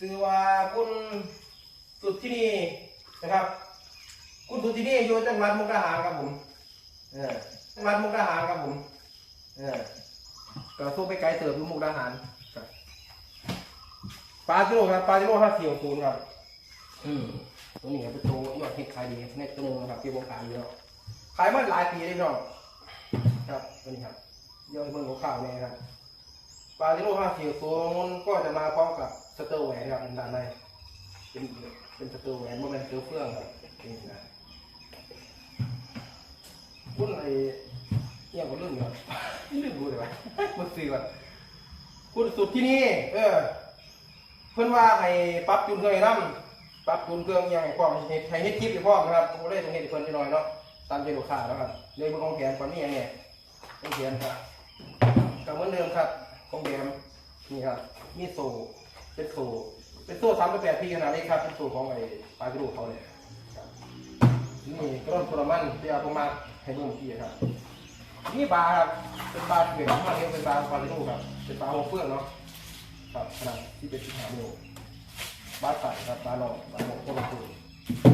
ซื้อว่าคุณสุดที่นี่นะครับ คุณสุดที่นี่อยู่จังหวัดมุกดาหารครับผมเออจังหวัดมุกดาหารครับผมเออก็สู้ไปไกลเติบอยู่มุกดาหารครับปลาจิโร่ครับปลาจิโร่ห้าสี่ศูนย์ครับอืมตัวนี้ครับเป็นตัวยอดฮิตขายดีในตัวหนึงนะครับที่วงการอยู่แล้วขายมาหลายปีเลยพี่น้องครับตัวนี้ครับยอดเมืองของข่าวเนี่ยครับปลาจิโร่ห้าสี่ศูนย์ก็จะมาพร้อมกับ สเตอร์แหวนครับด้านในเป็นเป็นสเตอร์แหวนไม่เป็นเตอร์เฟื่องครับนี่นะคุณไอ้เอี่ยงก็เรื่องอยู่ครับเรื่องดูเลยวะมันซื้อก่อนคุณสุดที่นี่ เออ เพิ่อนว่าให้ปรับจูนเครื่องปรับจูนเครื่องยังให้พร้อมให้ให้เฮ็ดคลิปให้พร้อนะครับผมก็เลยต้องเฮ็ดเพิ่นนิดหน่อยเนาะตามใจลูกค้าแล้วครับเลยเบิ่งองแถมก่อนนี่ยังไงของแถมครับก็เหมือนเดิมครับของแถมนี่ครับ มีโซ่ เป็นโซ่เป็นโซ่ทำไปแปดปีขนาดนี้ครับเป็นโซ่ของไอ้ปลากระดูกเขาเลยครับนี่กระโดนโปรมันที่เอาผมมาให้ดูเมื่อกี้ครับนี่บาครับเป็นบาเกล็ดมากเรียเป็นบาปลากระดูกครับเป็นบาหัวเฟื่องเนาะครับขนาดที่เป็นสิบห้านิ้วบาใส่ครับบาหลอกบาหลอกคนละตัว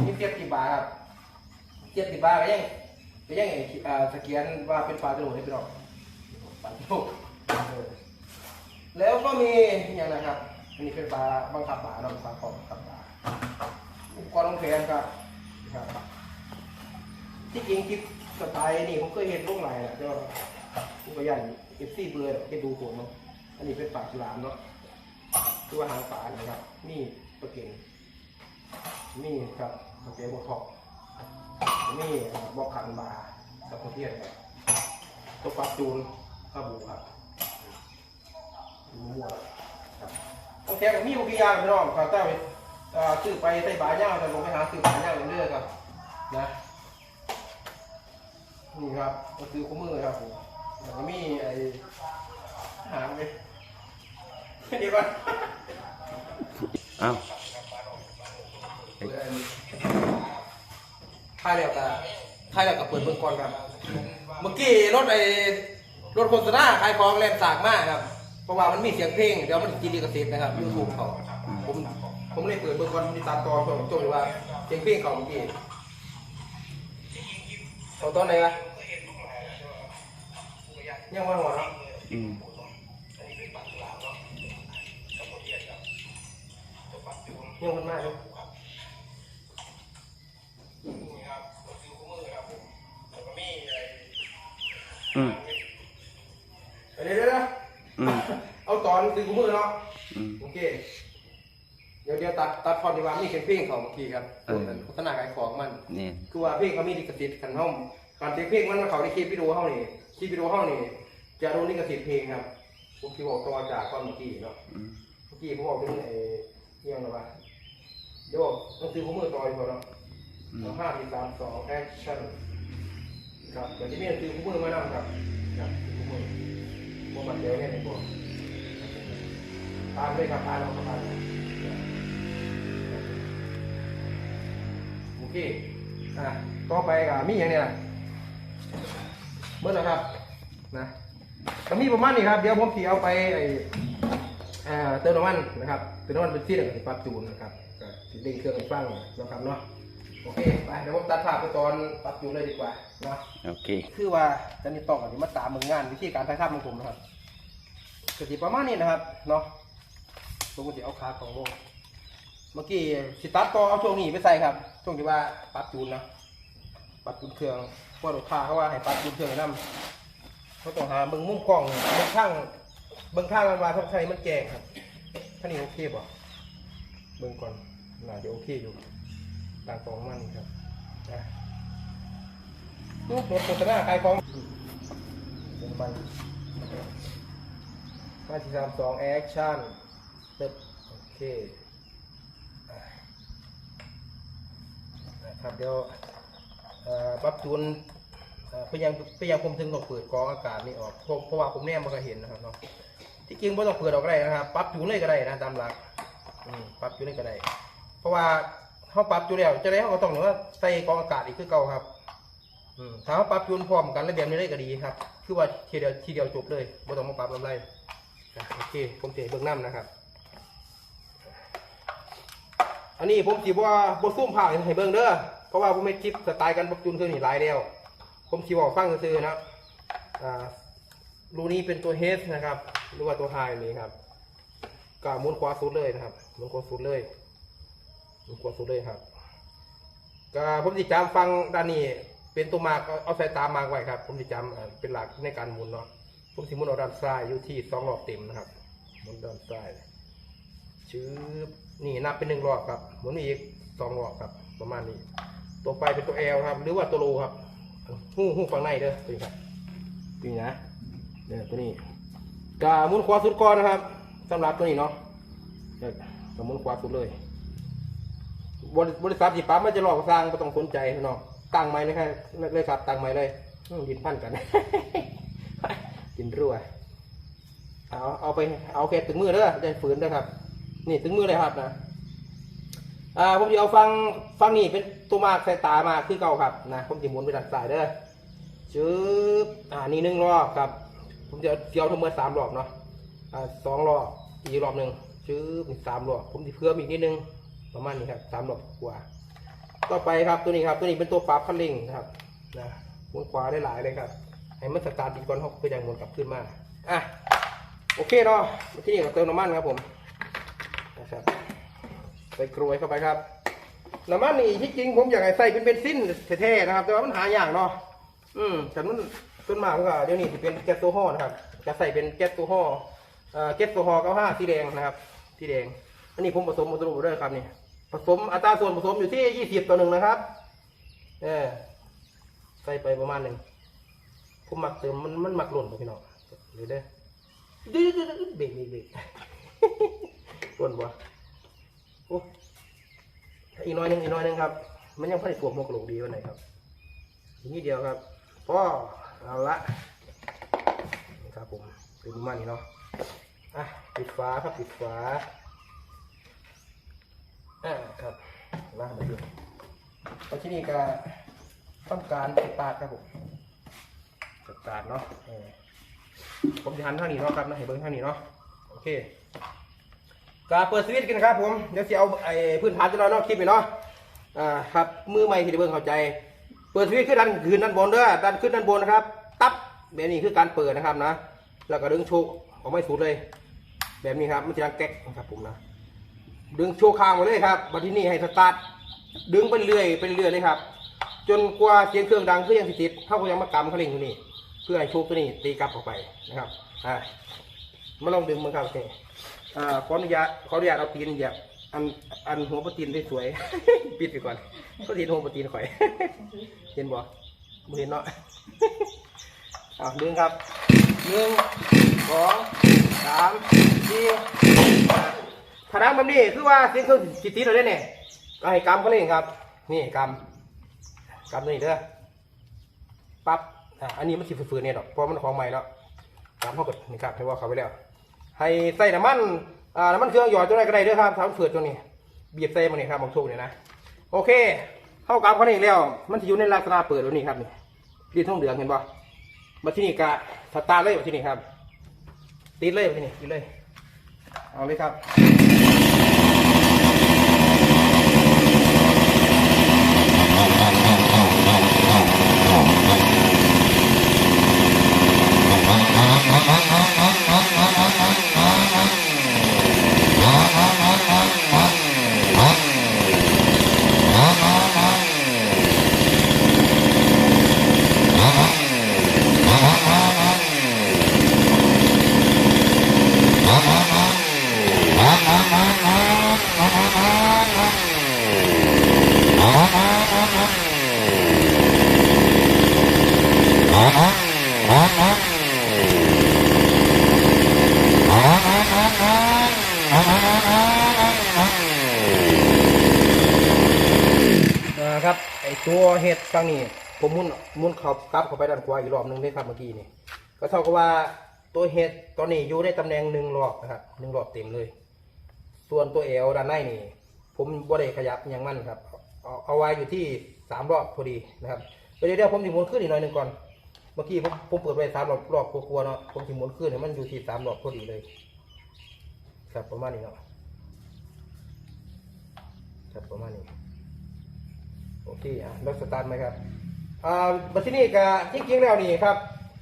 นี่เทียบกี่บาทครับเทียบกี่บาทก็ยังก็ยังไอ้อ่าสแกนว่าเป็นปลาโดดได้ไปหรอกปลาโดดแล้วก็มีอย่างนะครับ อันนี้เป็นปลาบังคับปลาเราปลาของบังคับปลาอุปกรณ์ของแขนครับครับที่จริงคลิปสไตล์นี่ผมเคยเห็นลูกหลายแหละเจ้าผมก็ยันเอฟซีเบอร์เห็นดูโขนเนาะอันนี้เป็นปลาฉลามเนาะตัวหางปลานะครับนี่ปลาเก่งนี่ครับปลาเก๋บวกทอกนี่บอกขันบาสับเทียนครับตัวปลาจูนข้าบูครับดูมั่วครับ โอเคมีอุปกรณ์พี่น้องครับแต่เอ่อซื้อไปใส่บาย่างแต่ลงไปหาซื้อบาย่างเรื่อยๆครับนะนี่ครับก็คือคู่มือครับผมแล้วก็มีไอ้หางเลยเดี๋ยวก่อนอ้าวถ่ายแล้วกับถ่ายแล้วกับเปิดเบื้องก่อนครับ เมื่อกี้รถไอ้รถโฆษณาขายของแลนสากมากครับ เพราะว่ามันมีเสียงเพลงเดี๋ยวมันกินดีกระสิทธิ์นะครับยูทูบเขาผมผมเลยเปิดเบื้องก่อนมีตามต่อช่วงช่วงที่ว่าเสียงเพลงเขาเมื่อกี้เขาตอนไหนวะยังวันหัวเนาะอืมยังวันมากเลย อืม เดี๋ยวเดี๋ยวเดี๋ยว อืม เอาตอนซื้อกูมือเนาะ อืม โอเค เดี๋ยวเดี๋ยว ตัดตัดพอดีว่ามีเสียงเพลงของเมื่อกี้ครับเออ โฆษณาขายของมัน นี่ คือว่าเพลงเขามีลิขสิทธิ์กันห้องการเสียงเพลงมันมาเขาในคลิปวิดีโอเฮานี่คลิปวิดีโอเฮานี่จะโดนลิขสิทธิ์เพลงครับผมที่บอกตัวจากก่อนเมื่อกี้เนาะอืม เมื่อกี้ผมบอกเป็นไอ้เรื่องอะไรวะเดี๋ยวบอกต้องซื้อกูมือต่อดีกว่าเนาะอืมห้าสี่สามสองแอคชั่นครับเดี๋ยวจะมีซื้อกูมือมานำครับครับซื้อกูมือพวกมันเดี๋ยวเนี่ยในบอกตามเลยครับตามเราครับตามเลย เคอะต่อไปกับมีอย่างเนี้ยนะเมื่อแล้วครับนะก็มีประมาณนี้ครับ เดี๋ยวผมสีเอาไปไอ้เอ่อเติมน้ำมันนะครับเติมน้ำมันเป็นที่หนึ่งปรับจูนนะครับก็สิเด้งเครื่องให้ฟังนะครับเนาะโอเคไปเดี๋ยวผมตัดภาพไปตอนปรับจูนเลยดีกว่าเนาะโอเคคือว่าจะมีต้องอันนี้มาตามมืองานวิธีการถ่ายทำของผมนะครับก็สิประมาณนี้นะครับเนาะผมก็จะเอาคาของลง เมื่อกี้สิตัดต่อเอาช่วงนี้ไปใส่ครับ ช่วงที่ว่าปรับจูนนะปรับจูนเครื่องเพราะลูกค้าเขาว่าให้ปรับจูนเครื่องนํเขาต้องหาเบิ่งมุมกล้องเบิ่งข้างเบิ่งข้างมันว่าทำไมมันแจงครับท่านี้โอเคบ่เบิ่งก่อนน่าจะโอเคอยู่ต่างกองมันครับนะรูปรถโฆษณาขายของเป็นไปมาที่สามสองแอคชั่นเต็บโอเคอะ นะครับเดี๋ยวปรับจูนพยายามพยายามผมถึงต้องเปิดกรองอากาศนี่ออกเพราะเพราะว่าผมแนมมันก็เห็นนะครับเนาะที่จริงไม่ต้องเปิดออกก็ได้นะครับปรับจูนเลยก็ได้นะตามหลักปรับจูนเลยก็ได้ เพราะว่าเขาปรับจูนแล้วจะได้เขาก็ต้องหนือว่าใส่กรองอากาศอีกคือเก่าครับถ้าเราปรับจูนพร้อมกันแล้วแบบนี้ได้ก็ดีครับ คือว่าทีเดียวทีเดียวจบเลยไม่ต้องมาปรับลำไรโอเคผมเทเบื้องน้ำนะครับ อันนี้ผมสิว่าบ่ซุ่มผ่าให้เบิ่งเด้อ เพราะว่าผมไม่คลิปสไตล์การปรับจูนคือนี่หลายแล้วผมสิบอกฟังซื่อนะอ่ารูนี้เป็นตัวเฮสนะครับหรือว่าตัวไฮนี่ครับก็มุนขวาสุดเลยนะครับมุนขวาสุดเลยมุนขวาสุดเลยครับก็ผมสิจำฟังด้านนี้เป็นตัวมากเอาสายตามากไว้ครับ ผมสิจำอ่าเป็นหลักในการมุนเนาะผมสิมุนเอาด้านซ้ายอยู่ที่สองรอบเต็มนะครับมุนด้านซ้ายชื้อ นี่นับเป็นหนึ่งรอบครับหมุนอีกสองรอบครับ ประมาณนี้ ตัวไปเป็นตัวแอลครับ หรือว่าตัวโลครับหู้หู้ฝั่งในเด้อตัวนี้ครับตัวนี้นะเนี่ยตัวนี้กาหมุนขวาสุดก่อนนะครับสำหรับตัวนี้เนาะเนี่ยกาหมุนขวาสุดเลยบริบริษัทที่ปั๊มมันจะหลอกสร้างไม่ต้องสนใจเนาะตั้งไม้เลยครับเลยครับตั้งไม้เลยดินพันกันดินรั่วเอาเอาไปเอาแค่ถึงมือเด้อจะฝืนเด้อครับ นี่ถึงมือเลยครับนะอ่าผมจะเอาฟังฟังนี่เป็นตัวมากใส่ตามาคือเก่าครับนะผมจะหมุนไปด้านซ้ายเด้อชืบอ่านี่หนึ่งรอบครับ ผมจะเกี่ยวทั้งหมดสามรอบเนาะอ่าสองรอบอีกรอบหนึ่งชืบอีกสามรอบผมจะเพิ่มอีกนิดนึงประมาณนี้ครับสามรอบกว่า ต่อไปครับตัวนี้ครับ ตัวนี้เป็นตัวปรับคันเร่งนะครับนะหมุนขวาได้หลายเลยครับ ให้มันสตาร์ทติดก่อนเขาก็ยังหมุนกลับขึ้นมาอะโอเคเนาะที่นี่ก็เติมน้ำมันครับผม นะครับใส่กรวยเข้าไปครับน้ำมันนี่ที่จริงผมอยากให้ใส่เป็นเบนซินแท้ๆนะครับ แต่ว่ามันหายากเนาะอืมแต่มันต้นมากมันก็เดี๋ยวนี้จะเป็นแก๊สโซฮอล์นะครับ จะใส่เป็นแก๊สโซฮอล์เอ่อแก๊สโซฮอล์95สีแดงนะครับสีแดง อันนี้ผมผสมมาตรูด้วยครับนี่ผสมอัตราส่วนผสมอยู่ที่20ต่อหนึ่งนะครับเออใส่ไปประมาณหนึ่งผมหมักเติมมันมันหมักหล่นไปพี่น้องหรือเด้อดื้อเบรกเบรกเบร กต้นบ่โอ้อีกหน้อยหนึงอีกหน้อยหนึงครับ มันยังพอได้สวมหมวกระโหลกดีวันไหนครับอีกนิดเดียวครับพ่อเอาละนี่ครับผมเป็นประมันนี่เนาะอะปิดฝาครับปิดฝาอ่าครับล่างมาดูเพราะที่นี่ก็ต้องการสตาร์ทครับผมสตาร์ทเนาะผมจะหันท่านี้เนาะครับนะให้เบิ้งทานี้เนาะโอเค กาเปิดสวิตช์กันครับผมเดี๋ยวจะเอาไอ้พื้นฐานจะเราเนาะคลิปไปเนาะอ่าครับมือใหม่ที่ได้เบิ้งเข้าใจ เปิดสวิตช์ขึ้นด้านขึ้นด้านบนเด้อด้านขึ้นด้านบนนะครับ ตับแบบนี้คือการเปิดนะครับนะ แล้วก็ดึงโชกออกไม่สุดเลย แบบนี้ครับมันจะดังแก๊กนะครับผมนะ ดึงโชกค้างไว้เลยครับบัดที่นี่ให้สตาร์ทดึงไปเรื่อยไปเรื่อยเลยครับ จนกว่าเสียงเครื่องดังเพื่อยังติดเท่ากับยังมากำเขาเร่งตัวนี้ เพื่อให้โชคตัวนี้ตีกลับออกไปนะครับอ่า มาลองดึงมันครับโอเคอ่าขออนุญาตขออนุญาตเอาตีนเหยียบอันอันหัวปะตีนได้สวย ปิดไปก่อนปะตีนหัวปะตีนข่อย เห็นบ่บ่เห็นเนาะอ่าดึงครับหนึ่งสองสามสี่ห้าถ้าดังแบบนี้คือว่าเสียงเครื่องสิติดเราได้เนี่ยก็ให้กำเขาเล่นครับ นี่กำกำนี่เด้อปั๊บอะอันนี้มันสิฝืนๆเนี่ยดอกเพราะมันของใหม่แล้วตามเข้ากดนี่ครับให้ว่าเขาไว้แล้ว ให้ใส่น้ำมันอ่าน้ำมันเครื่องหยอดจนได้ก็ได้ด้วยครับทำฝืดตัวนี้บีบใส่มันนี่ครับบอกถูกเนี่ยนะโอเคเข้ากับเขานี่แล้วมันจะอยู่ในลักษณะเปิดแล้วนี่ครับนี่ดีท่องเหลืองเห็นป่ะมาที่นี่กะสตาร์เลยมาที่นี่ครับติดเลยมาที่นี่ติดเลยเอาเลยครับ ครับไอตัวเห็ดฟังนี่ผมมุนมุนเขากลับเข้าไปด้านขวาอีกรอบหนึงได้ครับเมื่อกี้นี่ก็เท่ากับว่าตัวเห็ดตอนนี้อยู่ในตำแหน่งหนึ่งรอบนะครับหนึ่งรอบเต็มเลย ส่วนตัวเอวด้านในนี่ ผมบ่ได้ขยับยังมั่นครับ เอาเอาไว้อยู่ที่สามรอบพอดีนะครับเดี๋ยวเดี๋ยวผมจะมุนขึ้นอีกหน่อยหนึ่งก่อนเมื่อกี้ผมผมเปิดไว้สามรอบรอบกลัวๆเนาะผมจะมุนขึ้นให้มันอยู่ที่สามรอบพอดีเลย ครับประมาณนี้เนาะครับประมาณนี้ โอเคอะราสตาร์ทไหมครับอ่าบัดที่นี่ก็จริงแล้วนี่ครับ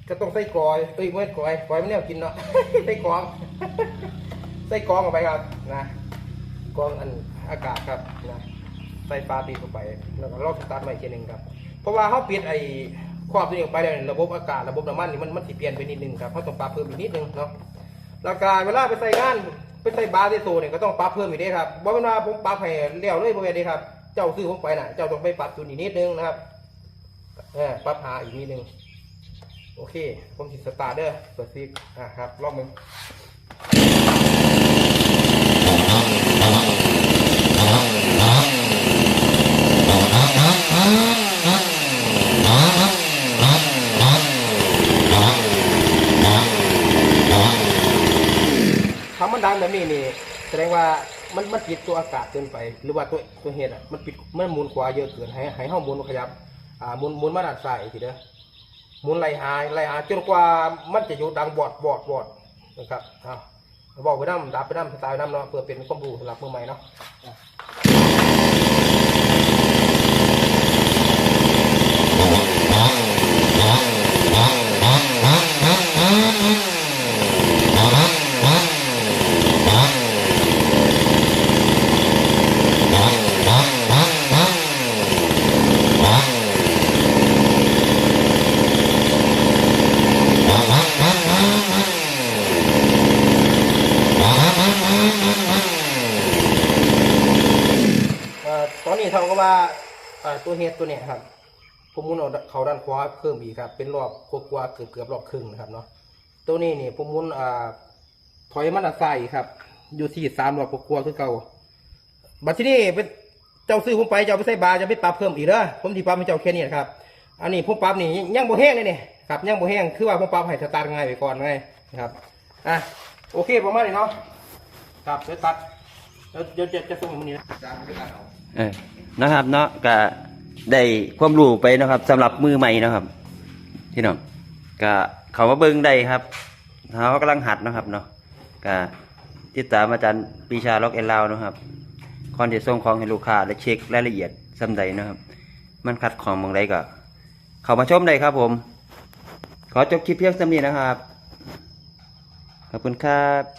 ก็ต้องใส่กลอยเอ้ยไม่ใช่กลอยกลอยไม่แน่กินเนาะ ใส่กรอง ใส่กรองออกไปครับนะกรองอันอากาศครับนะใส่ปลาปีเข้าไปแล้วก็ลอกสตาร์ทใหม่อีกทีหนึ่งครับ เพราะว่าเขาปิดไอ้ควบตัวนี้ออกไปแล้วเนี่ยระบบอากาศระบบน้ำมันนี่มันมันสิเปลี่ยนไปนิดนึงครับเขาต้องปรับเพิ่มอีกนิดนึงเนาะแล้วก็เวลาไปใส่งานไปใส่บาร์ที่ตัวเนี่ยก็ต้องปรับเพิ่มอีกด้ครับบ่เว่าผมปรับให้เลี้ยวเลยบ่แม่นเด้ครับ เจ้าซื้อผมไปนะเจ้าต้องไปปรับตัวนี้นิดนึงนะครับเออปรับหาอีกนิดนึง โอเค ผมสิสตาร์เด้อเปิดซิกอะครับ รอบหนึงทำมันดังแบบนี้นี่ แสดงว่า มันมันปิดตัวอากาศเกินไป หรือว่าตัวตัวเหตุอะมันปิดมันหมุนขวาเยอะเกินให้ให้ห้องมุนขยับอ่าหมุนหมุนมาด้านซ้ายอีกทีเด้อหมุนไหลหายไหลหายจนกว่ามันจะอยู่ดังบอดบอดบอดนะครับอ่าบอกไปน้ำดับไปน้ำสไตล์น้ำเนาะเพื่อเป็นความรู้สำหรับมือใหม่เนาะอะเอ่อตอนนี้เท่ากับว่าอ่า ตัวเฮดตัวเนี้ยครับ ผมมุนเอาเขาด้านขวาเพิ่มอีกครับ เป็นรอบกว่าเกือบเกือบรอบครึ่งนะครับเนาะ ตัวนี้นี่ผมมุนอ่าถอยมาด้านซ้ายครับ อยู่ที่สามรอบกว่าคือเก่า บัดที่นี่เป็นเจ้าซื้อผมไปเจ้าไปใส่บาจะไปปรับเพิ่มอีกเด้อผมที่ปรับให้เจ้าแค่นี้นะครับ อันนี้ผมปรับนี่ยังบ่แห้งเลยเนี่ยครับยังบ่แห้งคือว่าผมปรับให้สตาร์ทง่ายไปก่อนไงนะครับ อะโอเคประมาณนี้เนาะ ครับเดี๋ยวตัดเดี๋ยวจะจะส่งมันนี่นะจานไปตัดเออนะครับเนาะก็ ได้ความรู้ไปนะครับสำหรับมือใหม่นะครับพี่น้องก็เขามาเบิ่งได้ครับเขากำลังหัดนะครับเนาะก็ติดตามอาจารย์ปีชาล็อกเอลลาวนะครับก่อนเที่ส่งของให้ลูกค้าและเช็ครายละเอียดซ้ำใดนะครับ มันขัดของบางใดก็เข้ามาชมได้ครับผม ขอจบคลิปเพียงเท่านี้นะครับ ขอบคุณครับ